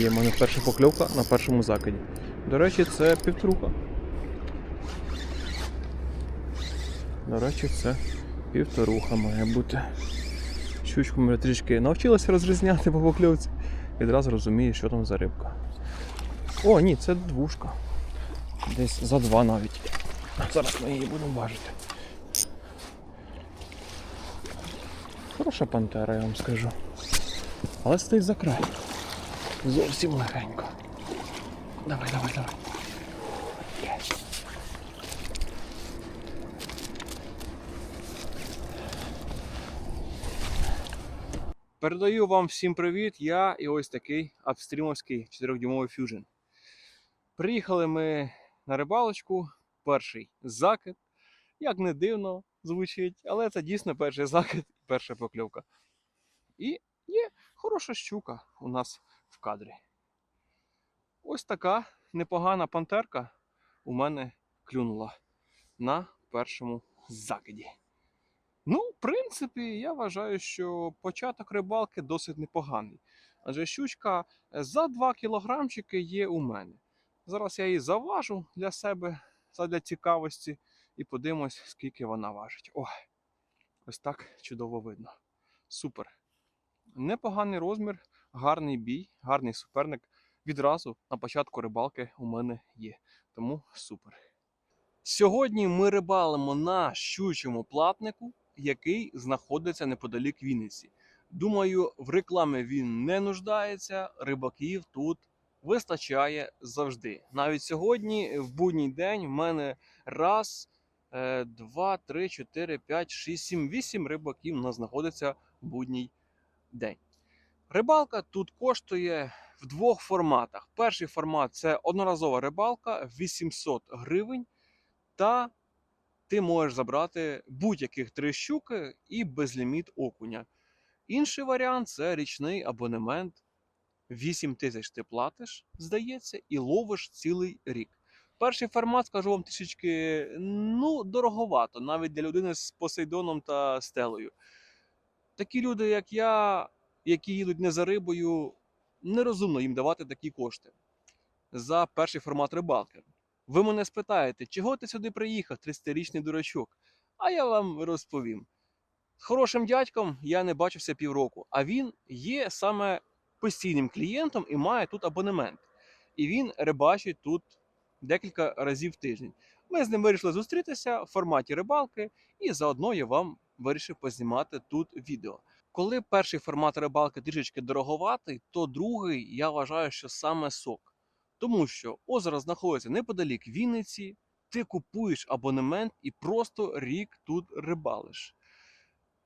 Є в мене перша покльовка на першому закиді. До речі, це півтруха. До речі, це півторуха має бути. Щучку ми трішки навчилися розрізняти по покльовці. Відразу розуміє, що там за рибка. О, ні, це двушка. Десь за два навіть. Зараз ми її будемо важити. Хороша пантера, я вам скажу. Але стоїть за край. Зовсім легенько. Давай, давай, давай. Передаю вам всім привіт. Я і ось такий апстрімовський 4-дюймовий Fusion. Приїхали ми на рибалочку. Перший закид. Як не дивно звучить, але це дійсно перший закид перша покльовка. І є хороша щука у нас в кадрі. Ось така непогана пантерка у мене клюнула на першому закиді. Ну, в принципі, я вважаю, що початок рибалки досить непоганий. Адже щучка е, за 2 кілограмчики є у мене. Зараз я її заважу для себе для цікавості і подивимось, скільки вона важить. О, ось так чудово видно. Супер. Непоганий розмір, гарний бій, гарний суперник. Відразу на початку рибалки у мене є. Тому супер. Сьогодні ми рибалимо на щучому платнику, який знаходиться неподалік Вінниці. Думаю, в рекламі він не нуждається, рибаків тут вистачає завжди. Навіть сьогодні, в будній день, в мене раз, е, два, три, чотири, п'ять, шість, сім, вісім рибаків у нас знаходиться в будній день. Рибалка тут коштує в двох форматах. Перший формат це одноразова рибалка 800 гривень, та ти можеш забрати будь-яких три щуки і безліміт окуня. Інший варіант це річний абонемент. 8 тисяч ти платиш, здається, і ловиш цілий рік. Перший формат, скажу вам трішечки, ну, дороговато, навіть для людини з Посейдоном та Стелою. Такі люди, як я, які їдуть не за рибою, нерозумно їм давати такі кошти за перший формат рибалки. Ви мене спитаєте, чого ти сюди приїхав, 30-річний дурачок? А я вам розповім. Хорошим дядьком я не бачився півроку, а він є саме постійним клієнтом і має тут абонемент. І він рибачить тут декілька разів в тиждень. Ми з ним вирішили зустрітися в форматі рибалки, і заодно я вам вирішив познімати тут відео. Коли перший формат рибалки трішечки дороговатий, то другий я вважаю, що саме сок. Тому що озеро знаходиться неподалік Вінниці, ти купуєш абонемент і просто рік тут рибалиш.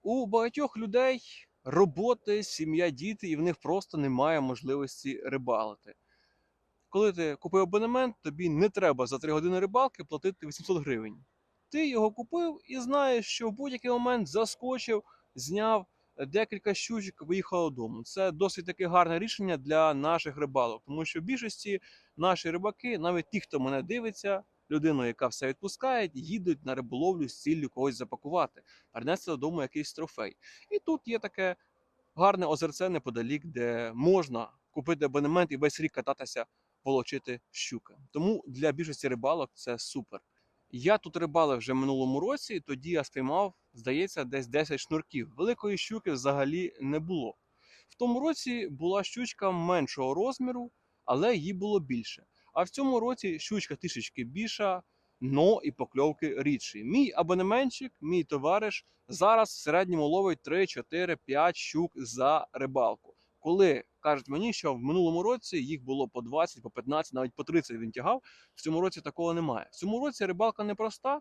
У багатьох людей роботи, сім'я, діти, і в них просто немає можливості рибалити. Коли ти купив абонемент, тобі не треба за 3 години рибалки платити 800 гривень. Ти його купив і знаєш, що в будь-який момент заскочив, зняв декілька щучок, виїхав додому. Це досить таке гарне рішення для наших рибалок, тому що в більшості наші рибаки, навіть ті, хто мене дивиться, людину, яка все відпускає, їдуть на риболовлю з ціллю когось запакувати, принести додому якийсь трофей. І тут є таке гарне озерце неподалік, де можна купити абонемент і весь рік кататися, волочити щуки. Тому для більшості рибалок це супер. Я тут рибалив вже минулому році, тоді я спіймав, здається, десь 10 шнурків. Великої щуки взагалі не було. В тому році була щучка меншого розміру, але її було більше. А в цьому році щучка трішечки більша, но і покльовки рідші. Мій абонементчик, мій товариш зараз в середньому ловить 3, 4, 5 щук за рибалку. Коли кажуть мені, що в минулому році їх було по 20, по 15, навіть по 30 він тягав. В цьому році такого немає. В цьому році рибалка непроста,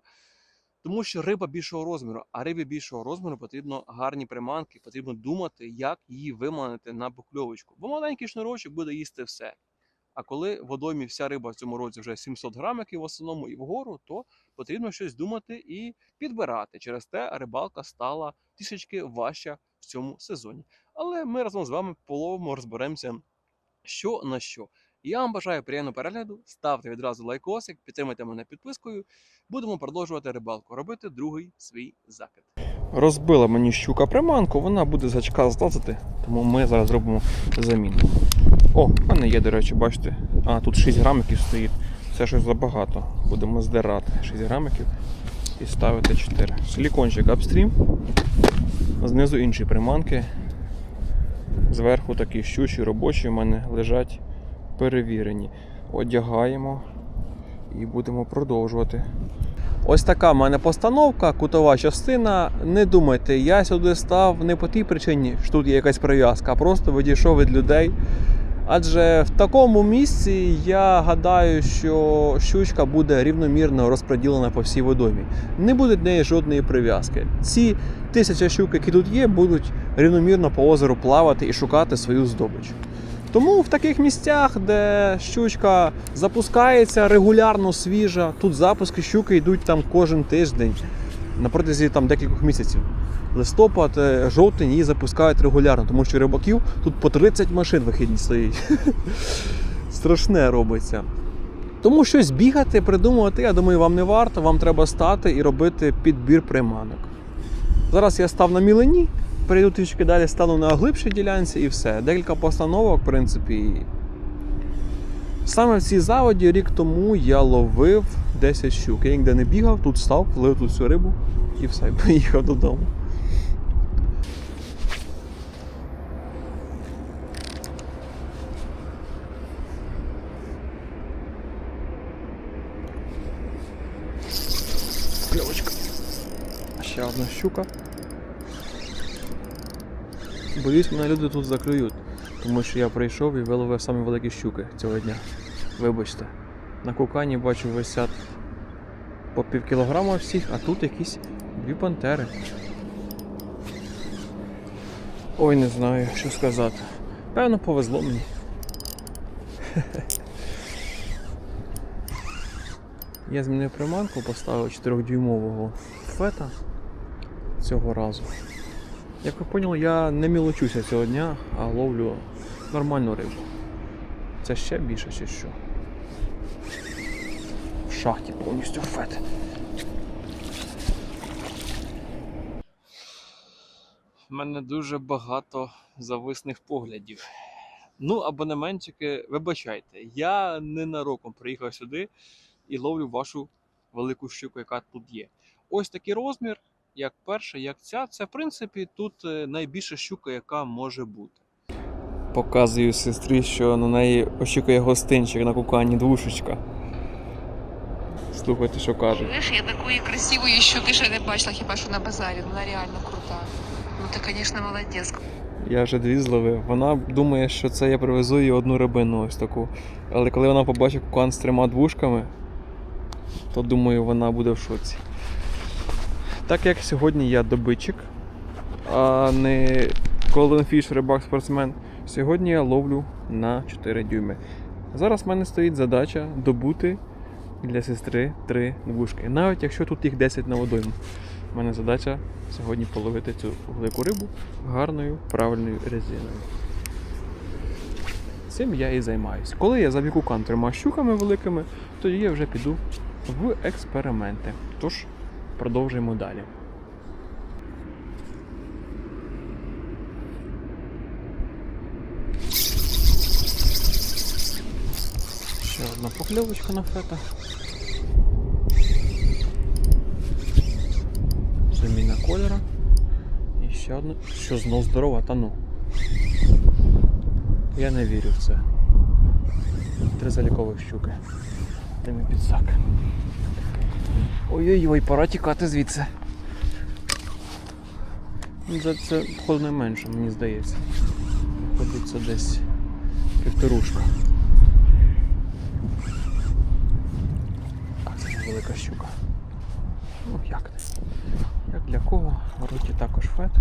тому що риба більшого розміру, а рибі більшого розміру потрібно гарні приманки, потрібно думати, як її виманити на покльовочку. Бо маленький шнурочок буде їсти все. А коли в водоймі вся риба в цьому році вже 700 грамиків в основному і вгору, то потрібно щось думати і підбирати. Через те рибалка стала трішечки важча в цьому сезоні. Але ми разом з вами половимо, розберемося, що на що. Я вам бажаю приємного перегляду. Ставте відразу лайкосик, підтримайте мене підпискою. Будемо продовжувати рибалку, робити другий свій закид. Розбила мені щука приманку, вона буде з гачка злазити, тому ми зараз зробимо заміну. О, в мене є, до речі, бачите. А, тут 6 грамиків стоїть. Це щось забагато. Будемо здирати 6 грамиків і ставити 4. Силікончик апстрім. Знизу інші приманки. Зверху такі щучі робочі в мене лежать перевірені. Одягаємо і будемо продовжувати. Ось така в мене постановка, кутова частина. Не думайте, я сюди став не по тій причині, що тут є якась прив'язка, а просто відійшов від людей. Адже в такому місці я гадаю, що щучка буде рівномірно розподілена по всій водомі. Не буде до неї жодної прив'язки. Ці тисяча щук, які тут є, будуть рівномірно по озеру плавати і шукати свою здобич. Тому в таких місцях, де щучка запускається регулярно свіжа, тут запуски щуки йдуть там кожен тиждень на протязі там декількох місяців. Листопад, е, жовтень її запускають регулярно, тому що рибаків тут по 30 машин вихідні стоїть. Страшне робиться. Тому щось бігати, придумувати, я думаю, вам не варто, вам треба стати і робити підбір приманок. Зараз я став на мілені, перейду трішки далі, стану на глибшій ділянці і все. Декілька постановок, в принципі. Саме в цій заводі рік тому я ловив 10 щук. Я ніде не бігав, тут став, ловив тут всю рибу і все, поїхав додому. Ще одна щука. Боюсь, мене люди тут заклюють, тому що я прийшов і виловив самі великі щуки цього дня. Вибачте. На кукані бачу висять по пів кілограма всіх, а тут якісь дві пантери. Ой, не знаю, що сказати. Певно, повезло мені. Я змінив приманку, поставив 4-дюймового фета цього разу. Як ви поняли, я не мілочуся цього дня, а ловлю нормальну рибу. Це ще більше чи що? В шахті повністю фет. У мене дуже багато зависних поглядів. Ну, абонементчики, вибачайте, я ненароком приїхав сюди і ловлю вашу велику щуку, яка тут є. Ось такий розмір, як перша, як ця. Це, в принципі, тут е, найбільша щука, яка може бути. Показую сестрі, що на неї очікує гостинчик на кукані двушечка. Слухайте, що каже. Знаєш, я такої красивої щуки ще не бачила, хіба що на базарі. Вона реально крута. Ну ти, звісно, молодець. Я вже дві зловив. Вона думає, що це я привезу їй одну рибину ось таку. Але коли вона побачить кукан з трьома двушками, то думаю, вона буде в шоці. Так як сьогодні я добитчик, а не Fish рибак спортсмен, сьогодні я ловлю на 4 дюйми. Зараз в мене стоїть задача добути для сестри 3 двушки. Навіть якщо тут їх 10 на водойму. У мене задача сьогодні половити цю велику рибу гарною правильною резиною. Цим я і займаюсь. Коли я забіку кан трьома щуками великими, тоді я вже піду в експерименти. Тож продовжуємо далі. Ще одна покльовочка на фета. Заміна кольора. І ще одна. Що знов здорова, та ну. Я не вірю в це. Три залікових щуки. Де мій підсак? Ой-ой-ой, пора тікати звідси. Ну, Це, це походу найменше, мені здається. Це десь півторушка. А це невелика щука. Ну як не? Як для кого? В роті також фет.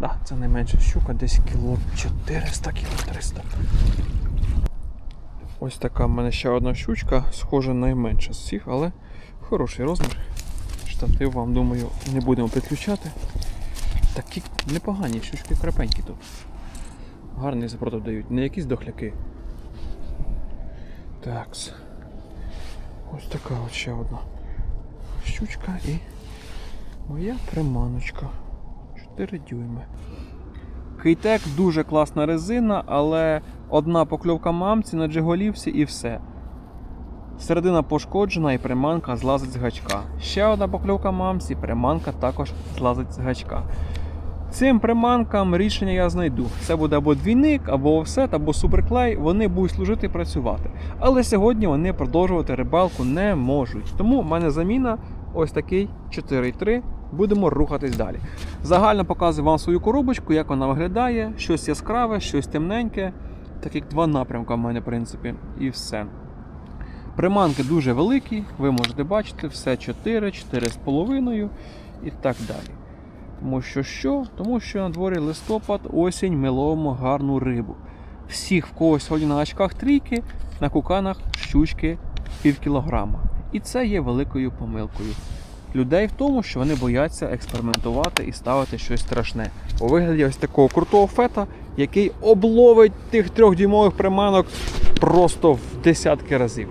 Да, це найменша щука, десь кіло 400, кіло 300. Ось така в мене ще одна щучка, схожа найменша з всіх, але хороший розмір. Штатив вам, думаю, не будемо підключати. Такі непогані щучки крапенькі тут. Гарний запротив дають, не якісь дохляки. Такс. Ось така от ще одна щучка і Моя приманочка. 4 дюйми. Кейтек дуже класна резина, але одна покльовка мамці на джиголівці і все. Середина пошкоджена і приманка злазить з гачка. Ще одна покльовка мамці, приманка також злазить з гачка. Цим приманкам рішення я знайду. Це буде або двійник, або офсет, або суперклей. Вони будуть служити і працювати. Але сьогодні вони продовжувати рибалку не можуть. Тому в мене заміна ось такий 4,3. Будемо рухатись далі. Загально показую вам свою коробочку, як вона виглядає. Щось яскраве, щось темненьке. Так як два напрямки в мене, в принципі, і все. Приманки дуже великі, ви можете бачити, все 4, 4,5 і так далі. Тому що що? Тому що на дворі листопад, осінь, ми ловимо гарну рибу. Всіх, в когось сьогодні на гачках трійки, на куканах щучки пів кілограма. І це є великою помилкою. Людей в тому, що вони бояться експериментувати і ставити щось страшне. У вигляді ось такого крутого фета, який обловить тих трьохдюймових приманок просто в десятки разів.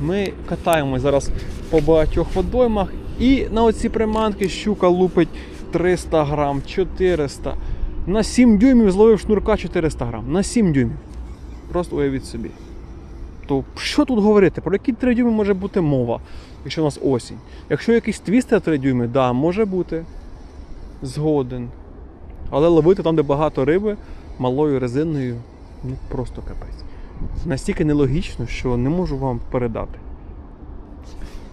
Ми катаємось зараз по багатьох водоймах, і на оці приманки щука лупить 300 грам, 400. На 7 дюймів зловив шнурка 400 грам. На 7 дюймів. Просто уявіть собі. То що тут говорити? Про які 3 дюйми може бути мова, якщо у нас осінь? Якщо якийсь твістер 3 дюйми, да, може бути. Згоден. Але ловити там, де багато риби, малою резиною, ну просто капець. Настільки нелогічно, що не можу вам передати.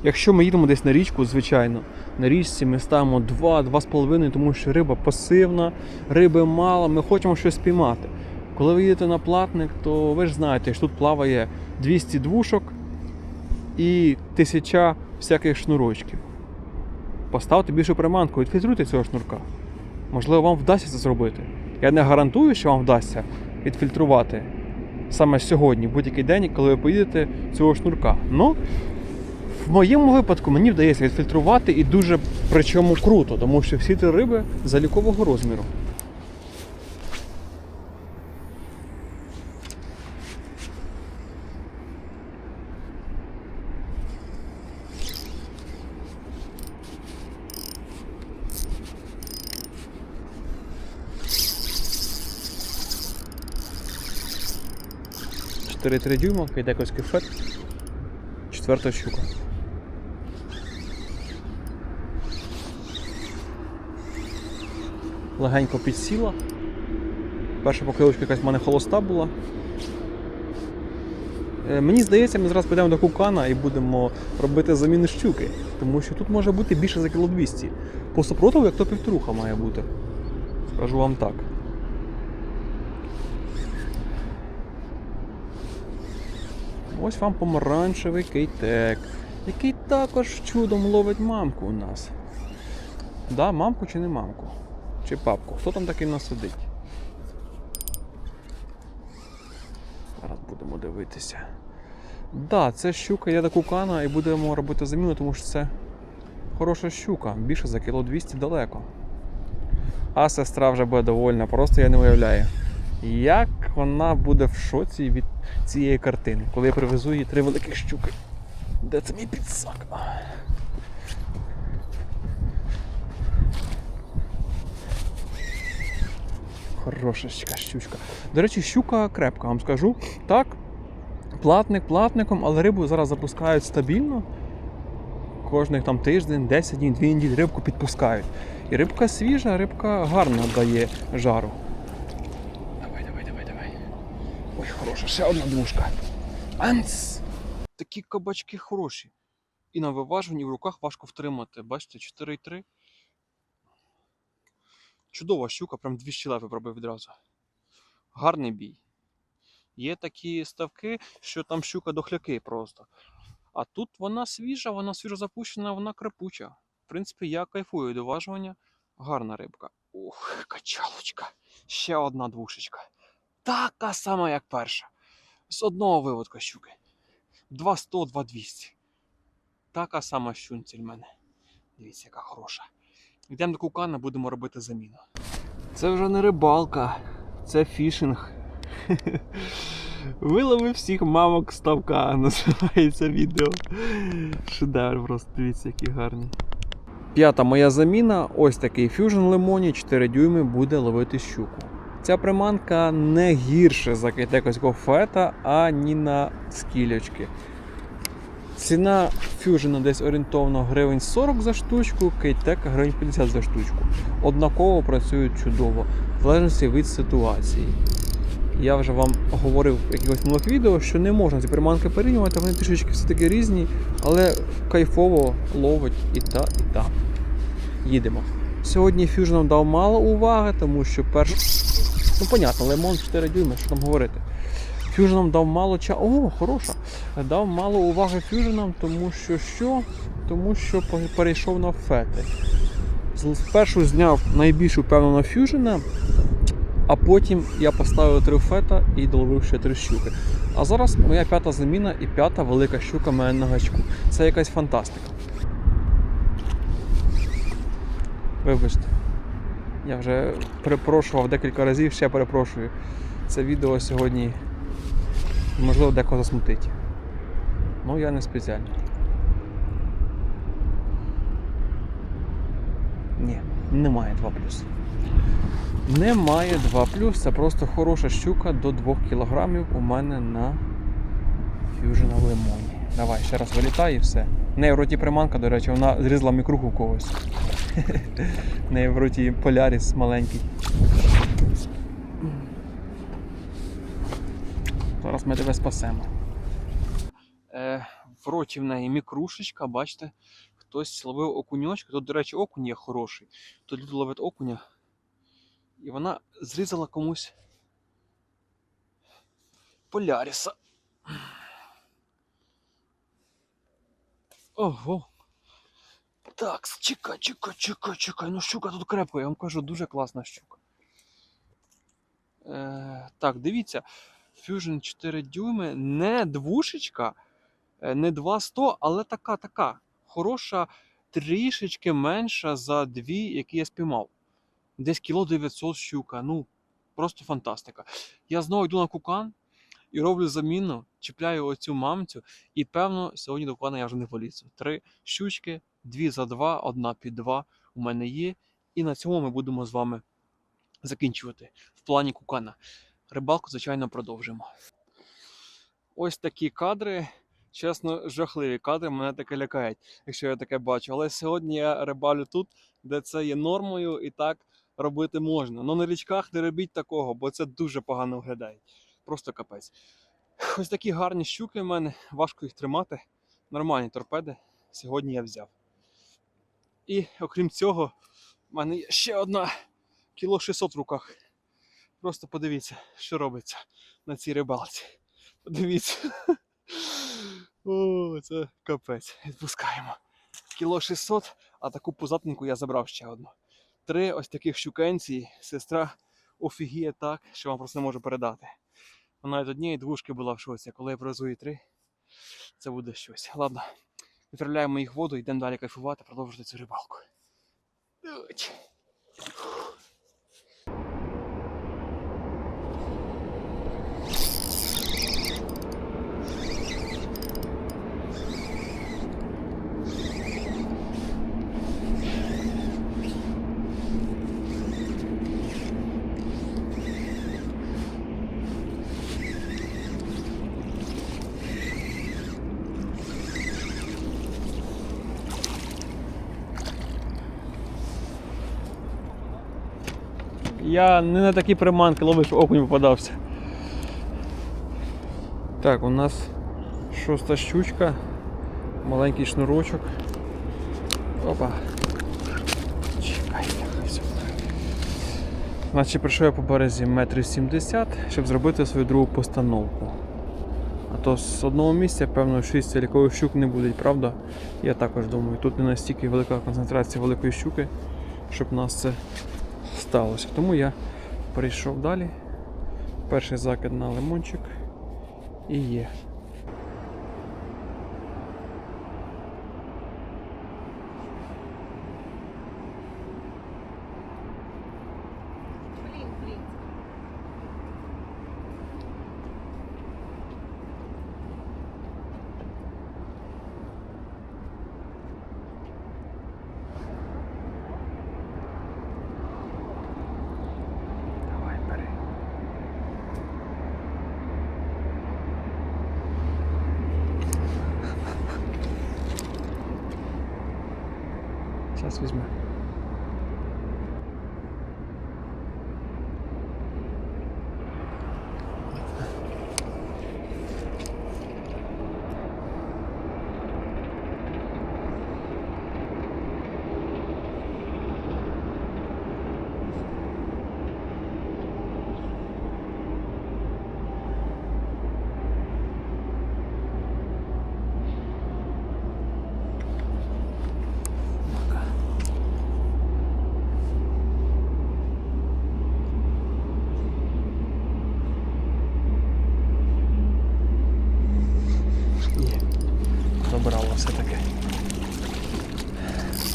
Якщо ми їдемо десь на річку, звичайно, на річці ми ставимо 2-2,5, тому що риба пасивна, риби мало, ми хочемо щось спіймати. Коли ви їдете на платник, то ви ж знаєте, що тут плаває 200 двушок і 1000 всяких шнурочків. Поставте більшу приманку, відфільтруйте цього шнурка. Можливо, вам вдасться це зробити. Я не гарантую, що вам вдасться відфільтрувати саме сьогодні, будь-який день, коли ви поїдете цього шнурка. Ну, в моєму випадку мені вдається відфільтрувати і дуже причому круто, тому що всі три риби залікового розміру. Чотири 3 дюйма, кайдековський фет. Четверта щука. Легенько підсіла. Перша покльовочка якась в мене холоста була. Е, Мені здається, ми зараз підемо до кукана і будемо робити заміну щуки, тому що тут може бути більше за кіло 200. По супротиву, як то півтруха має бути. Скажу вам так. Ось вам помаранчевий кейтек, який також чудом ловить мамку у нас. Да, мамку чи не мамку? Чи папку? Хто там такий в нас сидить? Зараз будемо дивитися. Да, це щука є кукана і будемо робити заміну, тому що це хороша щука. Більше за кіло 200 далеко. А сестра вже буде довольна, просто я не уявляю. Як вона буде в шоці від цієї картини, коли я привезу їй три великих щуки. Де це мій підсак? Хорошечка щучка. До речі, щука крепка, вам скажу. Так, платник платником, але рибу зараз запускають стабільно. Кожних там тиждень, 10 днів, 2 неділі рибку підпускають. І рибка свіжа, рибка гарно дає жару. Давай, давай, давай, давай. Ой, хороша, ще одна двушка. Анц! Такі кабачки хороші. І на виважуванні в руках важко втримати. Бачите, 4,3. Чудова щука, прям дві щелепи пробив відразу. Гарний бій. Є такі ставки, що там щука дохляки просто. А тут вона свіжа, вона свіжо запущена, вона крепуча. В принципі, я кайфую до важування. Гарна рибка. Ух, качалочка. Ще одна двушечка. Така сама, як перша. З одного виводка щуки. 200, 2200. Така сама щунціль в мене. Дивіться, яка хороша. Йдемо до кукана, будемо робити заміну. Це вже не рибалка, це фішинг. Виловив всіх мамок ставка, називається відео. Шедевр просто, дивіться, які гарні. П'ята моя заміна. Ось такий Fusion Lemoni 4 дюйми буде ловити щуку. Ця приманка не гірше за китайського фета, ані на скілячки. Ціна Fusion десь орієнтовно гривень 40 за штучку, кейтек гривень 50 за штучку. Однаково працюють чудово, в залежності від ситуації. Я вже вам говорив в якихось минулих відео, що не можна ці приманки порівнювати, вони трішечки все-таки різні, але кайфово ловить і та, і та. Їдемо. Сьогодні Fusion дав мало уваги, тому що перш. Ну, понятно, лимон 4 дюйми, що там говорити. Fusion дав мало ча. О, хороша. Дав мало уваги Fusion, тому що що? Тому що перейшов на фети. Спершу зняв найбільш впевнено Fusion, а потім я поставив три фета і доловив ще три щуки. А зараз моя п'ята заміна і п'ята велика щука мене на гачку. Це якась фантастика. Вибачте. Я вже перепрошував декілька разів, ще перепрошую. Це відео сьогодні можливо декого засмутить. Ну я не спеціально. Ні, немає 2 Немає 2 це просто хороша щука до 2 кг у мене на Fusion лимоні. Давай, ще раз вилітай і все. В неї в роті приманка, до речі, вона зрізала мікруху когось. Неї в роті поляріс маленький. Зараз ми тебе спасемо. Е, в роті в неї мікрушечка, бачите, хтось ловив окуньочка. Тут, до речі, окунь є хороший. Тут люди ловить окуня. І вона зрізала комусь поляріса. Ого. Так, чекай, чекай, чекай, чекай. Ну щука тут крепка, я вам кажу, дуже класна щука. Е, так, дивіться. Fusion 4 дюйми, не двушечка, е, не 200, але така, така. Хороша, трішечки менша за дві, які я спіймав. Десь кіло 900 щука. Ну, просто фантастика. Я знову йду на кукан і роблю заміну, чіпляю оцю мамцю, і певно, сьогодні до кукана я вже не полізу. Три щучки, дві за два, одна під два у мене є. І на цьому ми будемо з вами закінчувати в плані кукана. Рибалку, звичайно, продовжимо. Ось такі кадри. Чесно, жахливі кадри, мене таке лякають, якщо я таке бачу. Але сьогодні я рибалю тут, де це є нормою, і так робити можна. Ну на річках не робіть такого, бо це дуже погано виглядає. Просто капець. Ось такі гарні щуки в мене, важко їх тримати. Нормальні торпеди. Сьогодні я взяв. І окрім цього, в мене є ще одна кіло 600 в руках. Просто подивіться, що робиться на цій рибалці. Подивіться. О, це капець. Відпускаємо. Кіло 600, а таку пузатинку я забрав ще одну. Три ось таких щукенці. Сестра офігіє так, що вам просто не можу передати. Вона від однієї двушки була в шоці, коли я привезу її три, це буде щось. Ладно, відправляємо їх воду, йдемо далі кайфувати, продовжувати цю рибалку. Я не на такі приманки ловив, окунь попадався. Так, у нас шоста щучка, маленький шнурочок. Опа. Чекай, хай сюди. Значить, прийшов я по березі метрів 70, щоб зробити свою другу постановку. А то з одного місця, певно, 6 цілікових щук не буде, правда? Я також думаю, тут не настільки велика концентрація великої щуки, щоб нас це сталося. Тому я перейшов далі. Перший закид на лимончик і є. Блін, блін. Зараз візьме. Є. Добрала все-таки.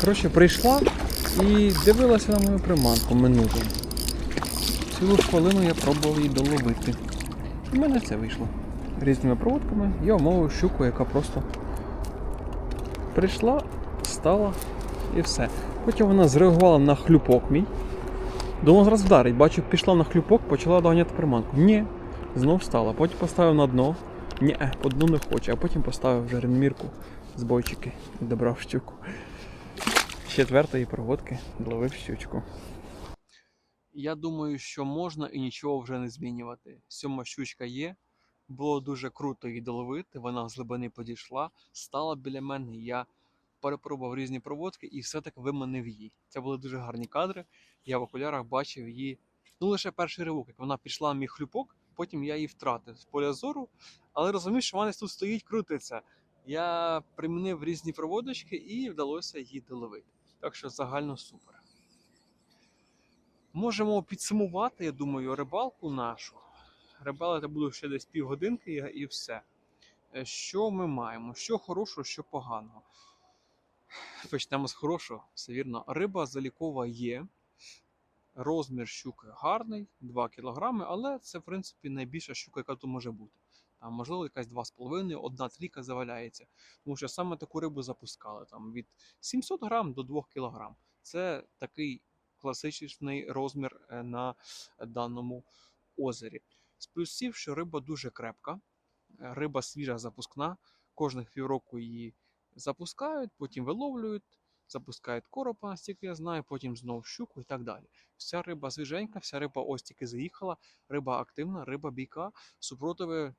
Коротше, прийшла і дивилася на мою приманку минуту. Цілу хвилину я пробував її доловити. У мене це вийшло. Різними проводками я умовив щуку, яка просто прийшла, стала і все. Потім вона зреагувала на хлюпок мій. Думав зараз вдарить, бачу, пішла на хлюпок, почала доганяти приманку. Ні, знов встала. Потім поставив на дно. Ні, по дну не хоче, а потім поставив вже ренмірку з бойчики і добрав щуку. З четвертої проводки ловив щучку. Я думаю, що можна і нічого вже не змінювати. Сьома щучка є. Було дуже круто її доловити. Вона з глибини підійшла, стала біля мене. Я перепробував різні проводки і все-таки виманив її. Це були дуже гарні кадри. Я в окулярах бачив її. Ну лише перший ривок, як вона пішла в мій хлюпок, потім я її втратив з поля зору, але розумів, що вона тут стоїть, крутиться. Я примінив різні проводочки і вдалося її доловити. Так що загально супер. Можемо підсумувати, я думаю, рибалку нашу. Рибалити буду ще десь півгодинки і- все. Е, Що ми маємо? Що хорошого, що поганого. Почнемо з хорошого, все вірно. Риба залікова є. Розмір щуки гарний, 2 кг, але це, в принципі, найбільша щука, яка тут може бути. Там, можливо, якась 2,5, одна трійка заваляється. Тому що саме таку рибу запускали там, від 700 грам до 2 кг. Це такий класичний розмір е, на даному озері. З плюсів, що риба дуже крепка, е, риба свіжа запускна. Кожних півроку її запускають, потім виловлюють, запускають коропа, настільки я знаю, потім знову щуку і так далі. Вся риба свіженька, вся риба ось тільки заїхала, риба активна, риба бійка, супротиви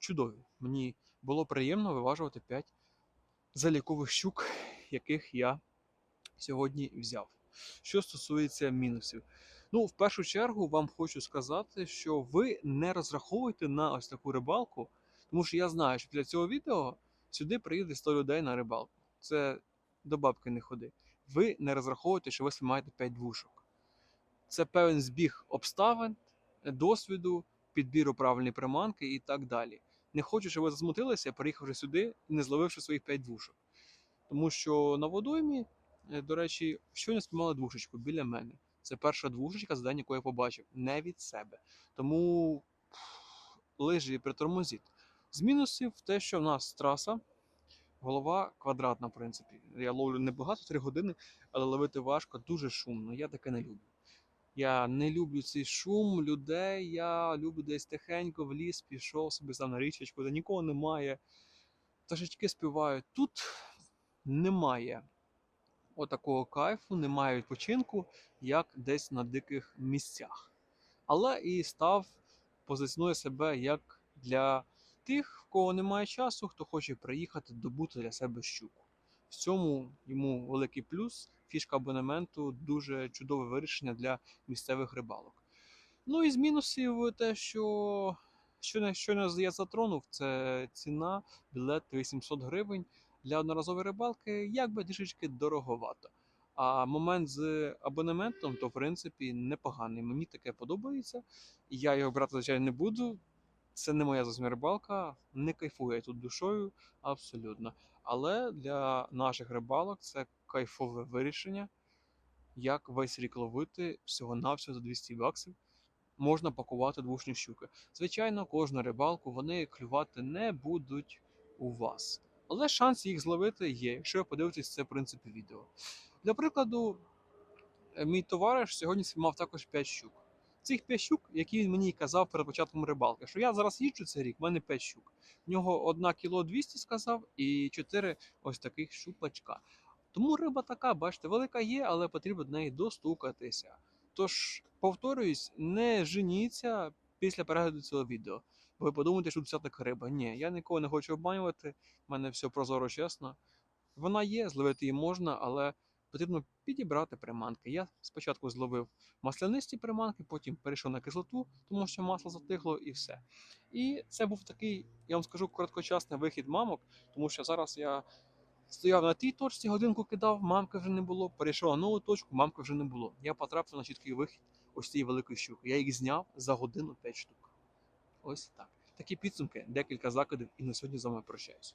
чудові. Мені було приємно виважувати 5 залікових щук, яких я сьогодні взяв. Що стосується мінусів, ну, в першу чергу, вам хочу сказати, що ви не розраховуйте на ось таку рибалку, тому що я знаю, що для цього відео сюди приїде 100 людей на рибалку. Це до бабки не ходи. Ви не розраховуєте, що ви спіймаєте 5 двушок. Це певен збіг обставин, досвіду, підбіру правильної приманки і так далі. Не хочу, щоб ви засмутилися, приїхавши сюди не зловивши своїх 5 двушок. Тому що на водоймі, е, до речі, щойно спіймали двушечку біля мене. Це перша двушечка за день, яку я побачив, не від себе. Тому лижі притормозіть. З мінусів те, що в нас траса, голова квадратна, в принципі. Я ловлю небагато, 3 години, але ловити важко, дуже шумно. Я таке не люблю. Я не люблю цей шум людей. Я люблю десь тихенько в ліс, пішов собі сам на річечку, де нікого немає. Пташечки співають. Тут немає отакого кайфу, немає відпочинку, як десь на диких місцях. Але і став позиціонує себе як для тих, в кого немає часу, хто хоче приїхати добути для себе щуку. В цьому йому великий плюс. Фішка абонементу дуже чудове вирішення для місцевих рибалок. Ну і з мінусів те, що щойно, щойно я затронув, це ціна білет 800 гривень для одноразової рибалки, якби трішечки дороговато. А момент з абонементом, то в принципі непоганий. Мені таке подобається. Я його брати, звичайно, не буду. Це не моя зовсім рибалка, не кайфую я тут душою абсолютно. Але для наших рибалок це кайфове вирішення, як весь рік ловити всього-навсього за 200 баксів. Можна пакувати двушні щуки. Звичайно, кожну рибалку вони клювати не будуть у вас. Але шанс їх зловити є, якщо ви подивитесь це в принципі відео. Для прикладу, е, мій товариш сьогодні спіймав також 5 щук. Цих 5 щук, які він мені казав перед початком рибалки, що я зараз їжджу цей рік, в мене 5 щук. В нього 1 кіло 200 сказав і 4 ось таких щупачка. Тому риба така, бачите, велика є, але потрібно до неї достукатися. Тож, повторююсь, не женіться після перегляду цього відео. Бо ви подумаєте, що така риба. Ні, я нікого не хочу обманювати, в мене все прозоро чесно. Вона є, зловити її можна, але потрібно підібрати приманки. Я спочатку зловив маслянисті приманки, потім перейшов на кислоту, тому що масло затихло і все. І це був такий, я вам скажу, короткочасний вихід мамок, тому що зараз я стояв на тій точці, годинку кидав, мамки вже не було. Перейшов на нову точку, мамки вже не було. Я потрапив на чіткий вихід ось цієї великої щуки. Я їх зняв за годину 5 штук. Ось так. Такі підсумки, декілька закидів, і на сьогодні з вами прощаюсь.